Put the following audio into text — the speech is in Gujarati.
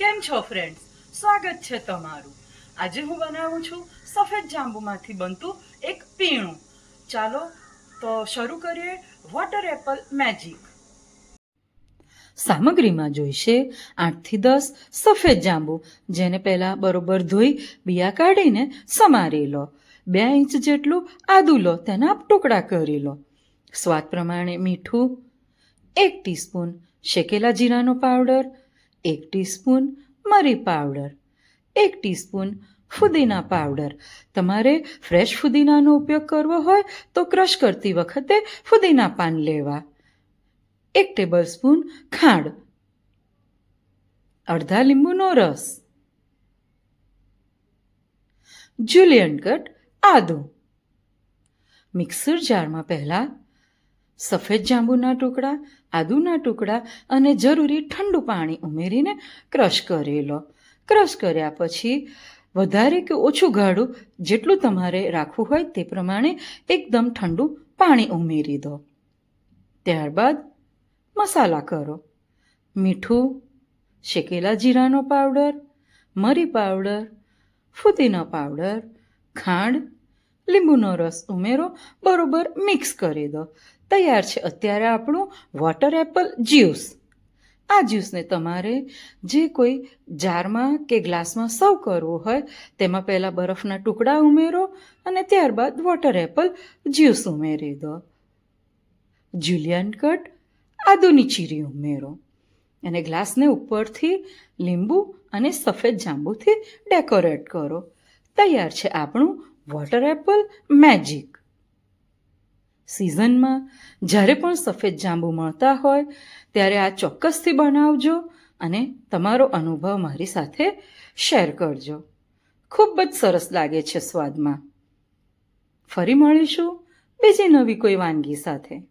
કેમ છો ફ્રેન્ડ્સ સ્વાગત છે તમારું. આજે હું બનાવું છું સફેદ જાંબુમાંથી બનતું એક પીણું. ચાલો તો શરૂ કરીએ વોટર એપલ મેજિક સામગ્રીમાં જોઈશે આઠથી દસ સફેદ જાંબુ, જેને પહેલાં બરોબર ધોઈ બિયા કાઢીને સમારી લો. બે ઇંચ જેટલું આદુ લો, તેના ટુકડા કરી લો. સ્વાદ પ્રમાણે મીઠું, એક ટીસ્પૂન શેકેલા જીરાનો પાવડર એક ટીસ્પૂન મરી પાવડર. એક ટીસ્પૂન ફુદીના પાવડર. તમારે ફ્રેશ ફુદીનાનો ઉપયોગ કરવો હોય તો ક્રશ કરતી વખતે ફુદીના પાન લેવા. એક ટેબલસ્પૂન ખાંડ. અડધા લીંબુનો રસ. જુલિયન કટ આદુ. મિક્સર જારમાં પહેલાં સફેદ જાંબુના ટુકડા, આદુના ટુકડા અને જરૂરી ઠંડુ પાણી ઉમેરીને ક્રશ કરી લો. ક્રશ કર્યા પછી વધારે કે ઓછું ગાળું જેટલું તમારે રાખવું હોય તે પ્રમાણે એકદમ ઠંડુ પાણી ઉમેરી દો. ત્યારબાદ મસાલા કરો. મીઠું, શેકેલા જીરાનો પાવડર, મરી પાવડર, ફુદીનો પાવડર, ખાંડ લીંબુનો રસ ઉમેરો, બરોબર મિક્સ કરી દો. તૈયાર છે અત્યારે આપણું વોટર એપલ જ્યુસ આ જ્યુસને તમારે જે કોઈ જારમાં કે ગ્લાસમાં સર્વ કરવું હોય, તેમાં પહેલાં બરફના ટુકડા ઉમેરો અને ત્યારબાદ વોટર એપલ જ્યુસ ઉમેરી દો. જ્યુલિયન કટ આદુની ચીરી ઉમેરો અને ગ્લાસને ઉપરથી લીંબુ અને સફેદ જાંબુથી ડેકોરેટ કરો. તૈયાર છે આપણું વોટર એપલ, મેજિક. સિઝનમાં જ્યારે પણ સફેદ જાંબુ મળતા હોય, ત્યારે આ ચોક્કસથી બનાવજો અને તમારો અનુભવ મારી સાથે શેર કરજો. ખૂબ જ સરસ લાગે છે સ્વાદમાં. ફરી મળીશું બીજી નવી કોઈ વાનગી સાથે.